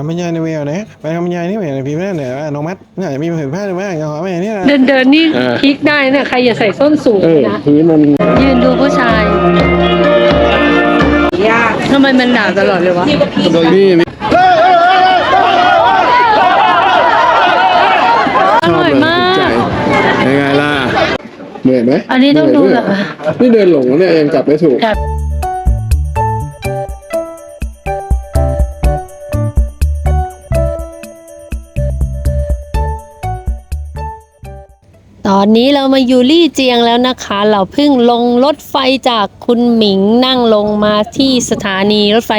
ทำบรรยายในเวลนะไปทำบรรยายนี่เวลพี่แม่เนี่ยน้องมัดน่าจะมีผืนผ้าหรือว่าขอแม่นี่นะเดินเดินๆนี่เออ พลิกได้เนี่ยใครอย่าใส่ส้นสูงเออนะพื้นมันยืนดูผู้ชายทำไมมันด่าตลอดเลยวะนี่นี่อร่อยมากยังไงล่ะเหนื่อยไหมอันนี้ต้องดูเหแบนื่อบยไหมนี่เดินหลงเนี่ยยังจับไม่ถูกต อนนี้เรามาอยู่ลี่เจียงแล้วนะคะ เราเพิ่งลงรถไฟจากคุณหมิงนั่งลงมาที่สถานีรถไฟ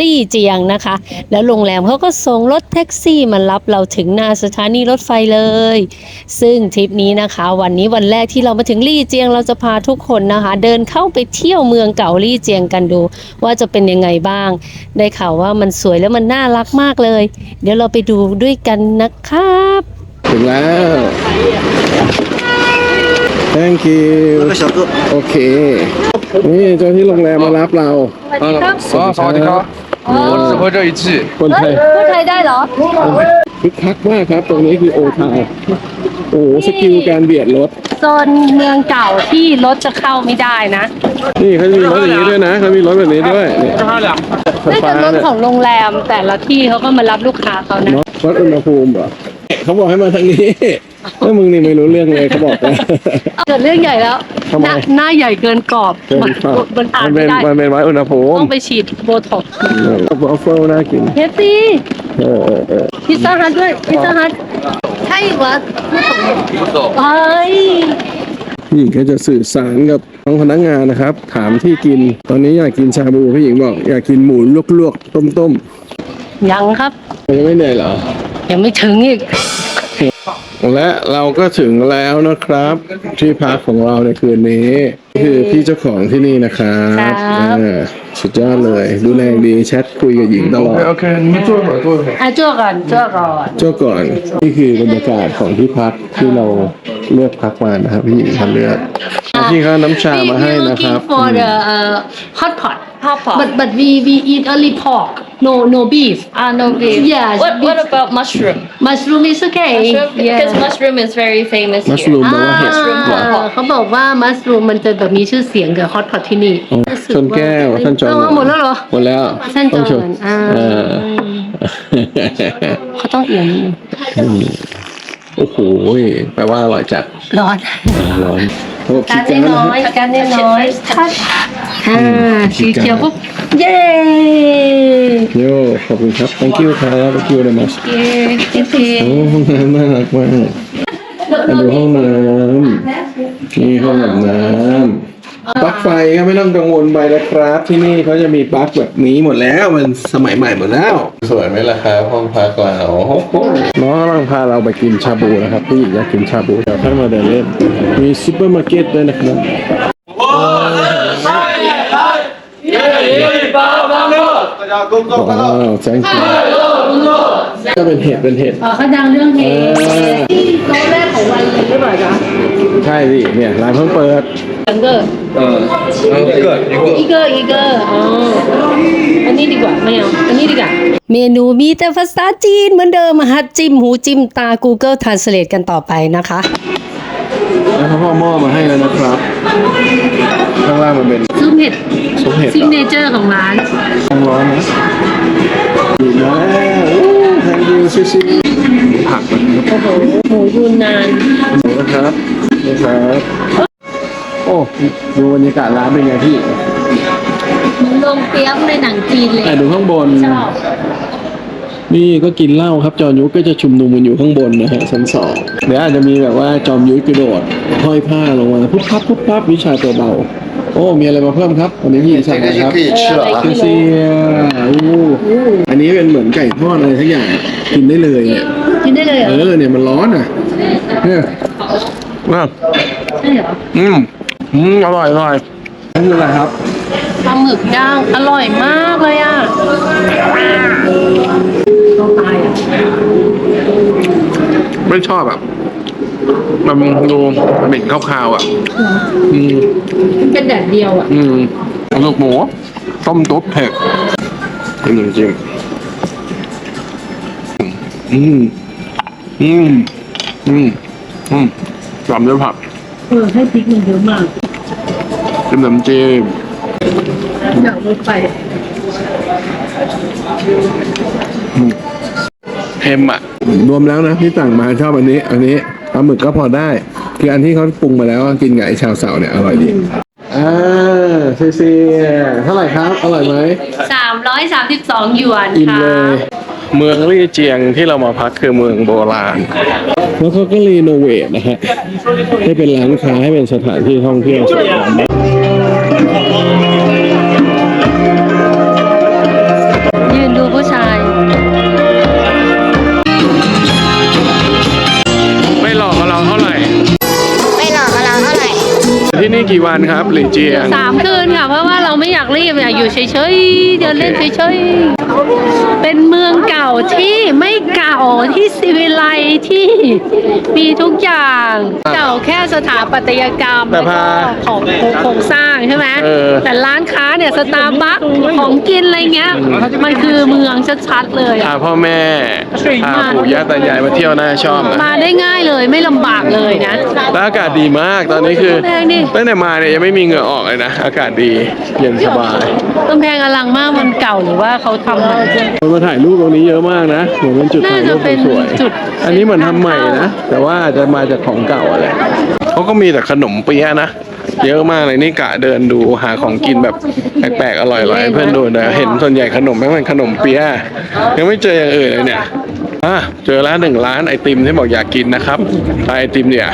ลี่เจียงนะคะ แล้วโรงแรมเขาก็ส่งรถแท็กซี่มารับเราถึงหน้าสถานีรถไฟเลย ซึ่งทริปนี้นะคะ วันนี้วันแรกที่เรามาถึงลี่เจียงเราจะพาทุกคนนะคะ เดินเข้าไปเที่ยวเมืองเก่าลี่เจียงกันดู ว่าจะเป็นยังไงบ้าง ได้ข่าวว่ามันสวยแล้วมันน่ารักมากเลย เดี๋ยวเราไปดูด้วยกันนะครับ ถึงแล้ว thank you โอเค นี่เจ้าที่โรงแรมมารับเรา สวัสดีครับสวัสดีครับ。คนไทยคนไทยได้เหรอ คึกคักมากครับ ตรงนี้คือโอทาวโอ้สกิลการเบียดรถ โซนเมืองเก่าที่รถจะเข้าไม่ได้นะ นี่เขาจะมีรถแบบนี้ด้วยนะเขามีรถแบบนี้ด้วยนี่เป็นรถของโรงแรมแต่ละที่เขาก็มารับลูกค้าเขานะ เนอะวัดอุณหภูมิเหรอเขาบอกให้มาทางนี้ ถ้ามึงนี่ไม่รู้เรื่องเลยเขาบอกนะ เกิดเรื่องใหญ่แล้วทำไม หน้าหน้าใหญ่เกินกรอบเกินมันข้าวมันอ่านมันเป็ไม่นได้ มันเป็นวัดอุณหภูมิต้องไปฉีดโบท็อกซ์วอฟเฟิลน่ากินเฮตี้เออเออเออพิซซ่าฮัทด้วยพิซซ่าฮัทใช่วะ不走。เฮ้ยพี่หญิงก็จะสื่อสารกับน้องพนักงานนะครับ ถามที่กินตอนนี้อยากกินชาบูพี่หญิงบอกอยากกินหมูลวกๆต้มยังครับๆยังไม่เหนื่อยเหรอยังไม่ถึงอีก และเราก็ถึงแล้วนะครับ ที่พักของเราในคืนนี้ คือพี่เจ้าของที่นี่นะครับอ่าสุดยอดเลย ดูแลดีแชทคุยกับหญิงตลอด OK OK，你们坐一会儿，坐一会儿。 อ่ะจ้วก่อนจ้วก่อน เจ้าก่อนนี่คือบรรยากาศของที่พักที่เราเลือกพักมานะครับพี่หญิงทำเลือกพี่เขาน้ำชามาให้นะครับ We looking for the uh, hot pot Hot pot. but but we we eat only pork no no beef Ah, no beef. Yes, What beef. What about mushroom? mushroom is okay Mushroom? yeah Because mushroom is very famous มัชรูม here. แปลว่าเห็ดอ่าเขาบอกว่ามัสรูมมันจะแบบมีชื่อเสียงกับฮอตพอตที่นี่อ๋อชนแก้วท่านจองเอาหมดแล้วเหรอ หมดแล้วท่านจองชมอ่า เออ เขาต้องเอียงนิดนึง โอ้โหแปลว่าอร่อยจัดร้อนร้อนเขาบอกกาคิรดได้กันนะน้อยการได้น้อยคัดอ่าสีเขียวปุ๊บเย้ โย่ขอบคุณครับ thank you ครับ thank you very much เย้เท่โอ้ห้องน้ำน่ารักมากมาดูห้องน้ำนี่ห้องอาบน้ำ ปลั๊กไฟก็ไม่ต้องกังวลไปนะครับ ที่นี่เขาจะมีปลั๊กแบบนี้หมดแล้วมันสมัยใหม่หมดแล้ว สวยไหมล่ะครับห้องพักเราน้องกำลังพาเราไปกินชาบูนะครับพี่หญิงอยากกินชาบูเดี๋ยวท่านมาเดินเล่นมีซูเปอร์มาร์เก็ตด้วยนะครับว้าวแจ้ง ก็เป็นเห็ดเป็นเห็ด อ๋อเขดังเรื่องเฮเอที่โต๊ะแรกของวันเลยใช่อเป่าจ๊ะใช่สิเนี่ยร้านเพิ่งเปิดอังเกอร์เออเออเกิดอีกอีเกอร์อีเกอร์อ๋ออันนี้ดีกว่าไม่เอาอันนี้ดีกว่า เมนูมีแต่ภาษาจีนเหมือนเดิมหัดจิ้มหูจิ้มตา Google Translate กันต่อไปนะคะ แล้วเขาก็อหม้อมาให้แล้วนะครับ ข้างล่างมันเป็นซุปเห็ดซุปเห็ดซิกเนเจอร์ของร้าน ต้องร้อนนะอยู่แล้ว โอ้แทนยูซิซิผักนะครับโอ้โหหมูยูนนานหมูนะครับนี่ครับโอ้ดูบรรยากาศร้านเป็นไงพี่ลงเปียบในหนังจีนเลยแต่ดูข้างบนชอบนี่ก็กินเหล้าครับ จอมยุทธก็จะชุมนุมกันอยู่ข้างบนนะฮะชั้นสองเดี๋ยวอาจจะมีแบบว่าจอมยุทธกระโดดห้อยผ้าลงมาปุ๊บปั๊บปุ๊บปั๊บวิชาตัวเบา โอ้ มีอะไรมาเพิ่มครับวันนี้พี่สั่งอะไรครับ 可以吃了啊 เซียอู้อันนี้เป็นเหมือนไก่ทอดอะไรสักอย่างกินได้เลยเนี่ย กินได้เลยเหร เอ อ อเนี่ยมันร้อนอ่ะเนี่ยว้าว ใช่เหรอ อืมอืมอร่อยอร่อยนั่นคืออะไรครับ ปลาหมึกย่างอร่อยมากเลยอ่ะต้องตายอ่ะ ไม่ชอบอ่ะ มันดูเหม็นคาวๆอะ อืมมันเป็นแดดเดียวอะ อืมลูกหมูต้มตุ๊บเผ็ดเป็นจริงอืมอืมอืมอืมตามด้วยผักเออให้พริกมันเยอะมากจิ้มน้ำจิ้มอยากรถไฟเค็มอะ รวมแล้วนะที่สั่งมาชอบอันนี้ อันนี้ปลาหมึกก็พอได้ คืออันที่เขาปรุงมาแล้วกินกับไอชาวเสาเนี่ยอร่อยดีอ่าซีซีเท่าไหร่ครับอร่อยไหม332หยวนอิ่มค่ะเลยเมืองลี่เจียงที่เรามาพักคือเมืองโบราณ แล้วเขาก็รีโนเวทนะฮะให้เป็นร้านค้าให้เป็นสถานที่ท่องเที่ยวสวยงาม ที่นี่กี่วันครับหลี่เจียงสามคืนค่ะ เพราะว่าเราไม่อยากรีบอยากอยู่เฉยๆเดินเล่นเฉยๆเป็นเมืองเก่าที่ไม่ เก่าที่สิวิไลซ์ที่มีทุกอย่างเก่าแค่สถาปัตยกรรมแต่แล้วพาก็ของโครงสร้างใช่ไหมเออ แต่ร้านค้าเนี่ยสตาร์บัคของกินอะไรเงี้ย มันคือเมืองชัดๆเลยพาพ่อแม่พาปู่ย่าตายายมาเที่ยวน่าชอบนะมาได้ง่ายเลยไม่ลำบากเลยนะ แล้วอากาศดีมากตอนนี้คือแพงดิ ตั้งแต่มาเนี่ยยังไม่มีเหงื่อออกเลยนะอากาศดีเย็นสบายกำแพงอลังมากมันเก่าหรือว่าเขาทำมาคนมาถ่ายรูปตรงนี้เยอะมากนะเหมือนเป็นจุดถ่ายรูปน่าจะเป็นสวยจุดอันนี้เหมือนทำใหม่นะ แต่ว่าอาจจะมาจากของเก่าอะไรเขาก็มีแต่ขนมเปี๊ยะนะ เยอะมากเลยนี่กะเดินดูหาของกินแบบแปลกๆอร่อยๆเพื่อนดูนะเห็นส่วนใหญ่ขนมแม่งเป็นขนมเปี๊ยะยังไม่เจออย่างอื่นเลยเนี่ย อะเจอร้านหนึ่งร้านไอติมที่บอกอยากกินนะครับไปไอติมเนี่ย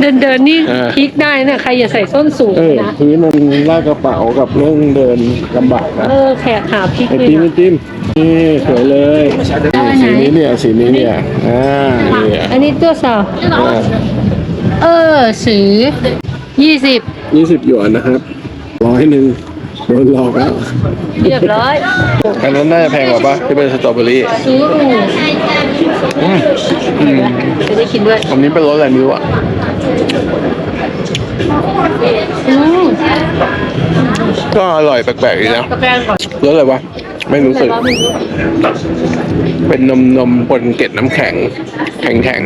เดินเดินๆนี่เออ พลิกได้นะใครอย่าใส่ส้นสูงเออนะพื้นมันลากกระเป๋ากับเรื่องเดินลำบากนะเออแขกหาพลิกไอเลยติมไอนะติมนี่สวยเลยนี่สีนี้เนี่ยสีนี้เนี่ยอ่าเนี่ยอันนี้ตัวสาวเออสือยี่สิบยี่สิบหยวนนะครับร้อยหนึ่งโดนหลอกแล้วเรียบร้อยอันนั้นน่าจะแพงกว่าปะที่เป็นสตรอเบอรี่ ซื้ออื มอืมจะได้กินด้วยอันนี้เป็นรสอะไรไม่รู้อะอืมก็อร่อยแปลกๆดีนะกาแฟก่อนรสอะไรวะไม่รู้สึก เป็นนมนมปนเกล็ดน้ำแข็ง แข็งแข็ง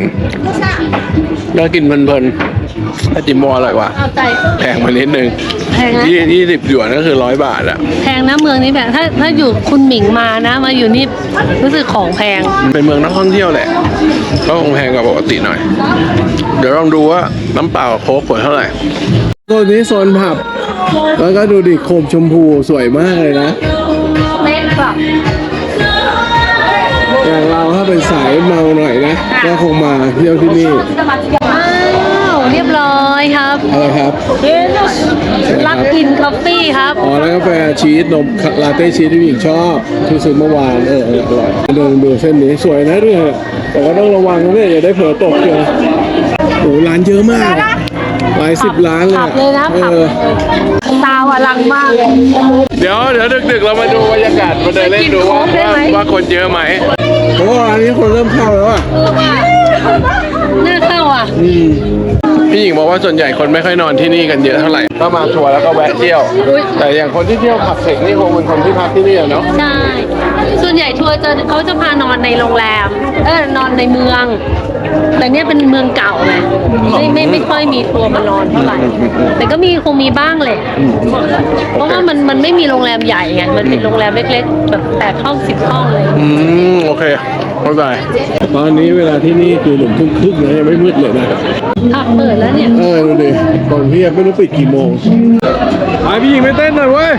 ๆแล้วกินเพลินๆ ไอติมวออร่อยว่ะเอาใจ แพงมานิดนึงแพงนะ ยี่ยี่สิบหยวนก็คือร้อยบาทอะแพงนะเมืองนี้แบบถ้าถ้าอยู่คุณหมิงมานะ มาอยู่นี่รู้สึกของแพง มันเป็นเมืองนักท่องเที่ยวแหละ ก็คงแพงกว่าปกติหน่อย เดี๋ยวลองดูว่าน้ำเปล่ากับโค้กขวดเท่าไหร่ โซนนี้โซนผับ แล้วก็ดูดิโคมชมพูสวยมากเลยนะ เล่นแบบอย่างเราถ้าเป็นสายเมาหน่อยนะ ก็คงมาเที่ยวที่นี่อ้าว เรียบร้อยครับ อะไรครับลักกินคอฟฟี่ครับ อ๋อแล้วกาแฟชีสนมลาเต้ชีสที่ผู้หญิงชอบที่ซื้อเมื่อวานเออเอออร่อยเดินดูเส้นนี้สวยนะด้วยแต่ก็ต้องระวังนะเนี่ยอย่าได้เผลอตกเจอโอ้ร้านเยอะมากหลายสิบร้านเลยผัอะบเลยนะผับเออตาวอลังมาก เดี๋ยวเดี๋ยวดึกๆเรามาดูบรรยากาศมาเดินเล่นดูว่าไปกินโค้กได้ว่าไหมว่าคนเยอะไหมโอ้อันนี้คนเริ่มเข้าแล้วอะน่าเข้าอะอืม พี่หญิงบอกว่าส่วนใหญ่คนไม่ค่อยนอนที่นี่กันเยอะเท่าไหร่ก็มาทัวร์แล้วก็แวะเที่ยว แต่อย่างคนที่เที่ยวขับเสกนี่คงเป็นคนที่พักที่นี่อะเนาะใช่ ส่วนใหญ่ทัวร์จะเขาจะพานอนในโรงแรม เออนอนในเมือง แต่เนี้ยเป็นเมืองเก่าไงไม่ไม่ไม่ค่อยมีทัวร์มานอนเท่าไหร่ แต่ก็มีคงมีบ้างแหละ เพราะว่ามันมันไม่มีโรงแรมใหญ่ไง มันเป็นโรงแรมเล็กๆแบบแปดห้องสิบห้องเลย อืมโอเค เข้าใจ ตอนนี้เวลาที่นี่คือหนึ่งทุ่มครึ่งนะยังไม่มืดเลยนะผับเปิดแล้วเนี่ยเออดูดิคนเพียบไม่รู้ปิดกี่โมงไปพี่หญิงไปเต้นหน่อยเว้ย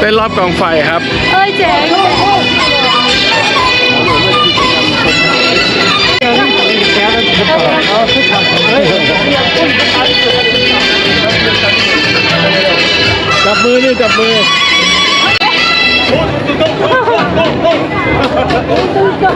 เต้นรอบกองไฟครับ เอ้ยเจ๋งจับมือนี่จับมือ น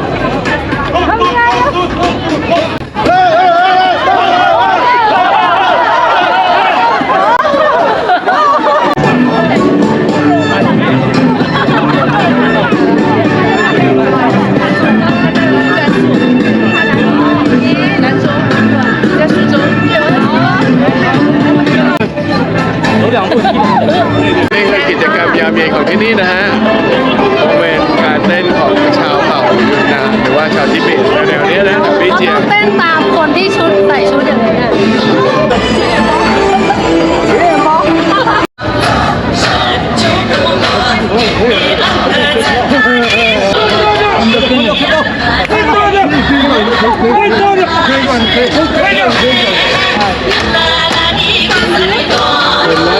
ี่คือกิจกรรมยามเย็นของที่นี่นะฮะ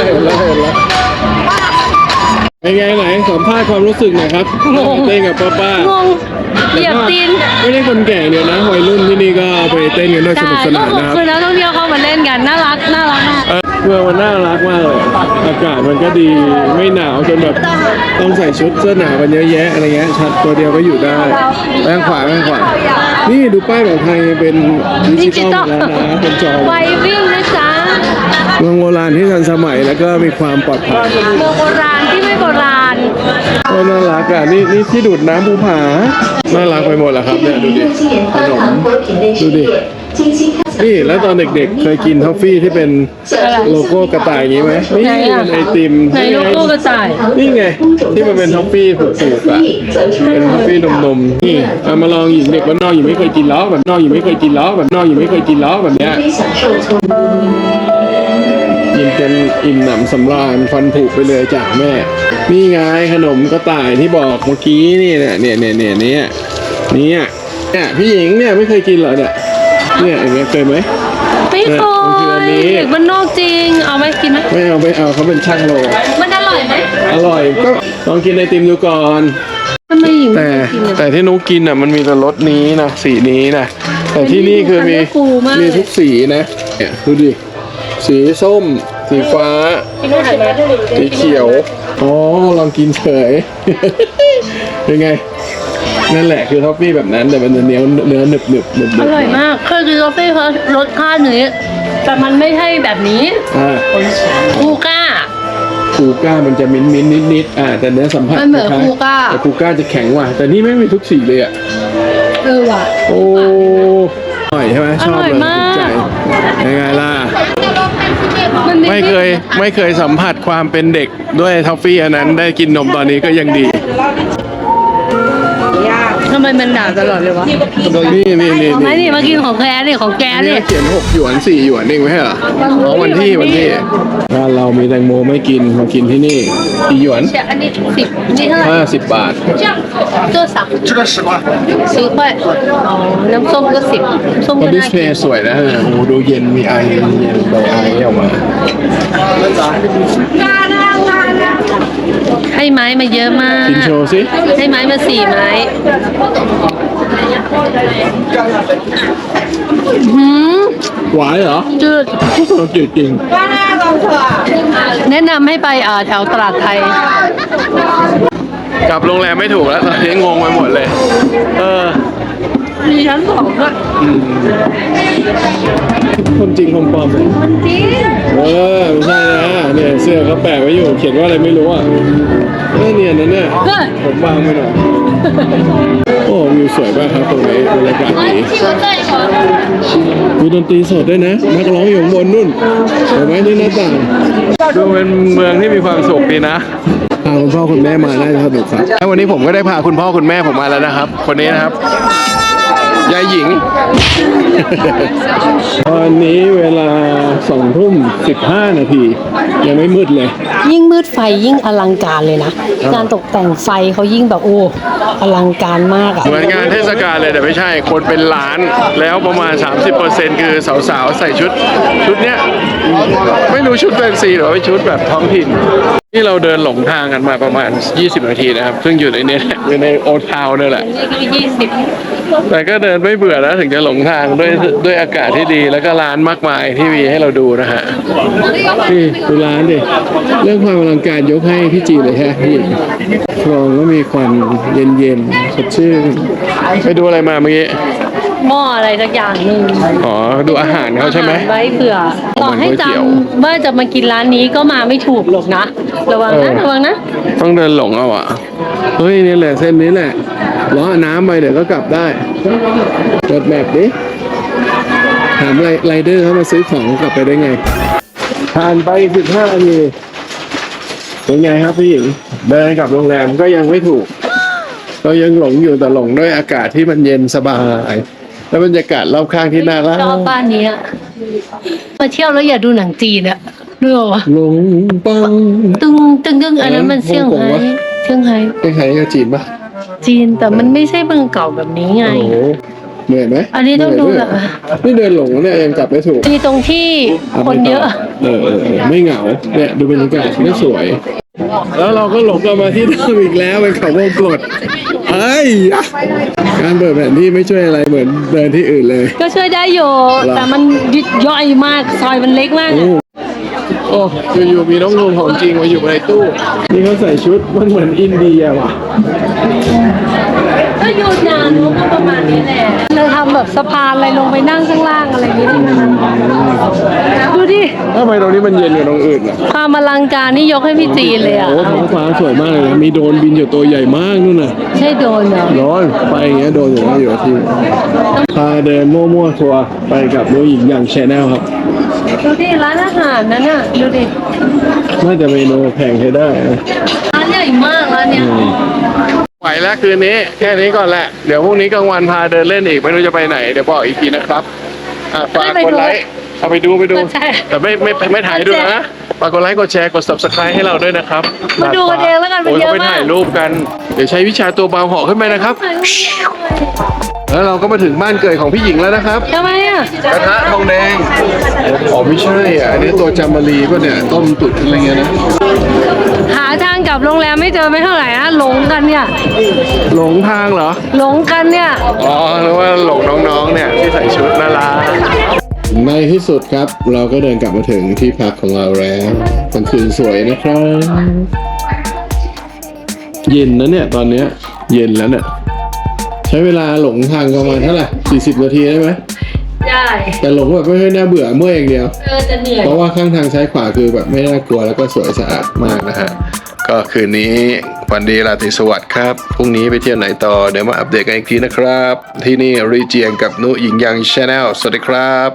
แล้วเห็นแล้วเห็นแล้วเป็นไงไหนสัมภาษณ์ความรู้สึกหน่อยครับงง เต้นกับป้าป้างงเหยียบตีนไม่ได้คนแก่เดียวนะวัยรุ่นที่นี่ก็เอาไปเต้นกันด้วยสใช่นุกสก็นานนะครับ คือนักท่องเที่ยวเข้ามาเล่นกันน่ารักน่ารักมากเออเมืองมันน่ารักมากเลยอากาศมันก็ดีไม่หนาวจนแบบต้องใส่ชุดเสื้อหนาวกันเยอะแยะอะไรเงี้ยชัดตัวเดียวก็อยู่ได้แป้งขวาแป้งขวานี่ดูป้ายแบบไทยเป็นดิจิตอลหมดแล้วนะเป็นจอไววิ่งนะจ๊ะ เมืองโบราณที่ทันสมัยแล้วก็มีความปลอดภัยเมืองโบราณที่ไม่โบราณโอ้น่ารักอะนี่นี่ที่ดูดน้ำภูผาน่ารักไปหมดแล้วครับเนี่ยดูดิขนมดูดิ นี่แล้วตอนเด็กๆ เคยกินท็อฟฟี่ที่เป็นโลโก้กระต่ายอย่างนี้ไหมนี่ไหนอะมันไอติมในโลโก้กระต่าย นี่ไง ที่มันเป็นท็อฟฟี่ผูกๆอะเป็นท็อฟฟี่นมๆนี่เอามาลองหญิงเด็กว่านอกอยู่ไม่เคยกินล้อแบบนอกอยู่ไม่เคยกินล้อแบบนอกอยู่ไม่เคยกินล้อแบบเนี้ยกินจนอิ่มหนำสำราญฟันผุไปเลยจากแม่ นี่ไงขนมกระต่ายที่บอกเมื่อกี้นี่เนี่ยเนี่ยเนี่ยเนี่ยเนี่ยเนี่ยเนี่ยพี่หญิงเนี่ยไม่เคยกินเหรอเนี่ย เนี่ยอย่างเงี้ยเคยไหม ไม่เคมันคืออันนี้ยเด็กบ้านนอกจริง เอาไหมกินไหมไม่เอาไม่เอาเขาเป็นช่างโลมันอร่อยไหมอร่อยก็ลองกินไอติมดูก่อน ทำไมหญิงแต่ไม่กินอะแต่ที่นุกกินอะมันมีแต่รสนี้นะสีนี้นะแต่ที่นี่คือมีมันฟูมากเลย มีทุกสีนะเนี่ยดูดิสีส้ม สีฟ้า สีเขียวอ๋อลองกินเฉย เป็นไง นั่นแหละคือท็อฟฟี่แบบนั้นแต่มันจะเนื้อเนื้อหนึบหนึบหนึบหนึอบร่อยมากเคยกินกาแฟเขารสชาตินี้ แต่มันไม่ใช่แบบนี้อ่าคูก้า คูก้ามันจะมิ้นมิ้นนิดนิดๆอ่าแต่เนื้อสัมผัสมันเหมือนล้ยๆคูก้า แต่คูก้าจะแข็งว่ะแต่นี่ไม่มีทุกสีเลยอะ เออว่ะ โอ้อร่อยใช่ไหมชอบอร่อยเลยมาก ถูกใจยังไงล่ะ มันไม่เคยไม่เคยสัมผัสความเป็นเด็กด้วยทอฟฟี่อันนั้นได้กินนมตอนนี้ก็ยังดีทำไมมันด่าตลอดเลยวะนี่นี่นี่ไม่นี่มากินของแกนี่ของแกนี่นี่เขียนหกหยวนสี่หยวนเองไหมล่เหรอวันที่วันที่ถ้าเรามีแตงโมไม่กินมากินที่นี่กี่หยวนอันนี้สิบนี่เท่าไหร่ห้าสิบบาทตัวสับชุดละสิบบาทสิบบาทน้ำส้มก็สิบส้มก็ดิสเพย์สวยนะโอ้ดูเย็นมีไอเย็นใบไอออกมา ให้ไม้มาเยอะมากกินโชว์สิให้ไม้มาสี่ไม้ หืมหวานเหรอจืด จืดจริงแนะนำให้ไปเอ่อแถวตลาดไทย กลับโรงแรมไม่ถูกแล้วตอนนี้งงไปหมดเลย เออ มีชั้นสองด้วย คนจริงคนปลอมมันจริงเออไม่ใช่นะเนี่ยเสื้อเขาแปะไว้อยู่ เขียนว่าอะไรไม่รู้อะเออเนี่ยนั่นเนี่ยเฮ้ยผมวางไปหน่อยโอ้วิวสวยมากครับตรงนี้บรรยากาศดีมีดนตรีสดด้วยนะนักร้องอยู่ข้างบนนู่นเห็นไหมนี่หน้าต่างดูเป็นเมืองที่มีความสุขดีนะพาคุณพ่อคุณแม่มาน่าจะสนุกครับแล้ววันนี้ผมก็ได้พาคุณพ่อคุณแม่ผมมาแล้วนะครับ คนนี้นะครับ ยายหญิง ตอนนี้เวลาสองทุ่มสิบห้านาทียังไม่มืดเลย ยิ่งมืดไฟยิ่งอลังการเลยนะการตกแต่งไฟเขายิ่งแบบโอ้อลังการมากอะเหมือนงานเทศกาลเลยแต่ไม่ใช่คนเป็นล้านแล้วประมาณ 30%คือสาวๆ ใส่ชุด ชุดเนี้ยไม่รู้ชุดแฟนซีหรือว่าเป็นชุดแบบท้องถิ่นนี่เราเดินหลงทางกันมาประมาณ 20 นาทีนะครับ ซึ่งอยู่ในเนี้ยอยู่ในโอทาวน์นี่แหละนี่ก็ยี่สิบ แต่ก็เดินไม่เบื่อนะถึงจะหลงทางด้วยด้วยอากาศที่ดีแล้วก็ร้านมากมายที่มีให้เราดูนะฮะนี่ดูร้านดิเรื่องความอลังการยกให้พี่จีเลยฮะพี่คลองก็มีควันเย็นๆสดชื่นไปดูอะไรมาเมื่อกี้หม้ออะไรสักอย่างหนึ่งอ๋อ ดูอาหารเขาใช่ไหมไว้เผื่อเอาต่อเหมือนให้ก๋วยเตี๋ยวจำว่าจะมากินร้านนี้ก็มาไม่ถูกหรอกนะ ระวังนะเออระวังนะ ต้องเดินหลงเอาอะ เฮ้ย นี่แหละเส้นนี้แหละ ล้อน้ำไปเดี๋ยวก็กลับได้เปิดแมปดิถามไรเดอร์เขามาซื้อของกลับไปได้ไง ผ่านไปสิบห้านาทีเป็นไงครับพี่หญิงเดินกลับโรงแรมก็ยังไม่ถูกก็ยังหลงอยู่แต่หลงด้วยอากาศที่มันเย็นสบาย แล้วบรรยากาศรอบข้างที่น่ารักชอบบ้านนี้อะมาเที่ยวแล้วอย่าดูหนังจีนอะดูเหรอวะหลงปังตึงตึงตึงอันนั้นมันเซี่ยงไฮ่องกงไฮ้เซี่ยงไฮ้คล้ายๆกับจีนปะ จีนแต่มันไม่ใช่เมืองเก่าแบบนี้ไง โอ้โหเหนื่อยไหมอันนี้ต้องดูแบบนี่เดินหลงเนี่ยยังกลับไม่ถูกมีตรงที่คนเยอะ เออเออเออไม่เหงาเนี่ยดูบรรยากาศไม่สวย แล้วเราก็หลงกลับมาที่เดิมอีกแล้วเป็นเขาวงกดเอ้ยการเปิดแผนที่ไม่ช่วยอะไรเหมือนเดินที่อื่นเลย ก็ช่วยได้อยู่หรอแต่มันยิบย่อยมาก ซอยมันเล็กมากโอ้ โอ้อยู่ๆมีน้องลุงของจริงมาอยู่ในตู้ นี่เขาใส่ชุดมันเหมือนอินเดียว่ะ ก็อยู่นานก็ประมาณนี้แหละเราทำแบบสะพานอะไรลงไปนั่งข้างล่างอะไรอย่างนี้ได้ไหมดูดิทำไมตรงนี้มันเย็นกว่าตรงอื่นอะความอลังการนี่ยกให้พี่จีนเลยอะ โอ้ท้องฟ้าสวยมากเลยนะมีโดรนบินอยู่ตัวใหญ่มากนู่นน่ะ ใช่โดนเหรอร้อนไปอย่างเงี้ยโดนอยู่แล้วอยู่ที่พาเดินมั่วๆทัวร์ไปกับน้องหญิงอย่างชแนลครับ ดูดิร้านอาหารนั่นน่ะดูดิน่าจะเมนูแพงใช้ได้นะร้านใหญ่มากร้านเนี้ยไหวแล้วคืนนี้ แค่นี้ก่อนแหละ เดี๋ยวพรุ่งนี้กลางวันพาเดินเล่นอีก ไม่รู้จะไปไหน เดี๋ยวบอกอีกทีนะครับอะฝากกดไลค์เอาไปดูไปดูแต่ไม่ไม่ไม่ไม่ถ่ายให้ดูนะฝากกดไลค์กดแชร์กด subscribe ให้เราด้วยนะครับมาดูกันเองแล้วกันมันโอ้ยเยเขาอะไปมาถ่ากยรูปกัน เดี๋ยวใช้วิชาตัวเบาเหาะขึ้นไปนะครับ แล้วเราก็มาถึงบ้านเกิดของพี่หญิงแล้วนะครับ ทำไมอะ กระทะทองแดงอ๋อไม่ใช่อะอันนี้ตัวจามารีป่ะเนี่ยต้มตุ๋นอะไรเงี้ยนะหาทางกลับโรงแรมไม่เจอไม่เท่าไหร่นะหลงกันเนี่ย หลงทางเหรอ หลงกันเนี่ย อ๋อหรือว่าหลงน้องๆเนี่ยที่ใส่ชุดน่ารักในที่สุดครับ เราก็เดินกลับมาถึงที่พักของเราแล้วกลางคืนสวยนะครับ เย็นนะเนี่ยตอนเนี้ยเย็นแล้วเนี่ย ใช้เวลาหลงทางประมาณเท่าไหร่40นาทีได้ไหมได้แต่หลงแบบไม่ค่อยน่าเบื่อเมื่อยอย่างเดียว เออจะเหนื่อยเพราะว่าข้างทางซ้ายขวาคือแบบไม่น่ากลัวแล้วก็สวยสะอาดมากนะฮะก็คืนนี้วันดีราตรีสวัสดิ์ครับ พรุ่งนี้ไปเที่ยวไหนต่อ เดี๋ยวมาอัปเดตกันอีกทีนะครับ ที่นี่รีเจียงกับนุหญิงยังชาแนลสวัสดีครับ